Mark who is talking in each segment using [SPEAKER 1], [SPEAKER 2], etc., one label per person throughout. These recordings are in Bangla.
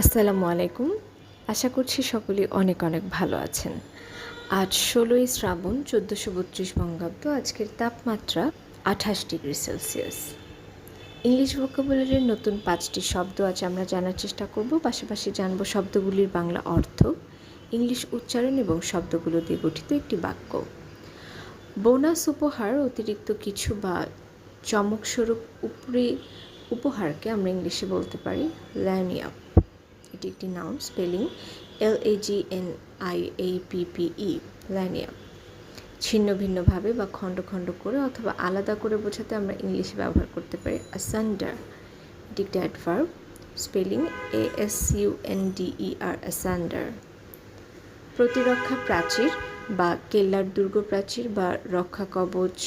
[SPEAKER 1] আসসালামু আলাইকুম। আশা করছি সকলেই অনেক অনেক ভালো আছেন। আজ ষোলোই শ্রাবণ চোদ্দোশো বত্রিশ বঙ্গাব্দ, আজকের তাপমাত্রা আঠাশ ডিগ্রি সেলসিয়াস। ইংলিশ ভোকাবুলারির নতুন পাঁচটি শব্দ আজ আমরা জানার চেষ্টা করব। পাশাপাশি জানব শব্দগুলির বাংলা অর্থ, ইংলিশ উচ্চারণ এবং শব্দগুলো দিয়ে গঠিত একটি বাক্য। বোনাস উপহার অতিরিক্ত কিছু বা চমকস্বরূপ উপরি উপহারকে আমরা ইংলিশে বলতে পারি ল্যানিয়াপ এটি একটি noun spelling L A G N I A P P E lagniappe ছিন্ন ভিন্নভাবে বা খণ্ড খণ্ড করে অথবা আলাদা করে বোঝাতে আমরা ইংলিশে ব্যবহার করতে পারি অ্যাসান্ডার এটি একটি adverb spelling A S U N D E R asunder প্রতিরক্ষা প্রাচীর বা কেল্লার দুর্গ প্রাচীর বা রক্ষা কবচ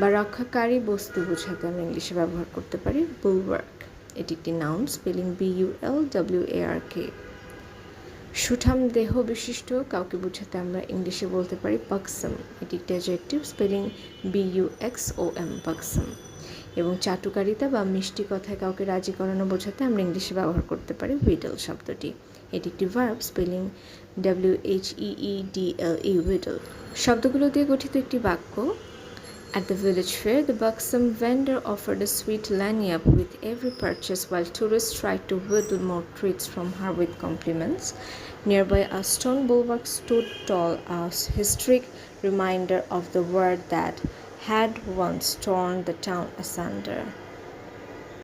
[SPEAKER 1] বা রক্ষাকারী বস্তু বোঝাতে আমরা ইংলিশে ব্যবহার করতে পারি বুলওয়ার্ক এটি একটি noun spelling B U L W A R K সুঠাম দেহ বিশিষ্ট, কাউকে বোঝাতে আমরা ইংলিশে বলতে পারি পাকসাম এটি একটি adjective spelling B U X O M buxom এবং চাটুকারিতা বা মিষ্টি কথায় কাউকে রাজি করানো বোঝাতে আমরা ইংলিশে ব্যবহার করতে পারি উইডল শব্দটি। এটি একটি verb spelling W H E D L E wheedle শব্দগুলো দিয়ে গঠিত একটি বাক্য At the village fair, the buxom vendor offered a sweet lanyard with every purchase while tourists tried to wheedle more treats from her with compliments. Nearby, a stone bulwark stood tall, a historic reminder of the war that had once torn the town asunder.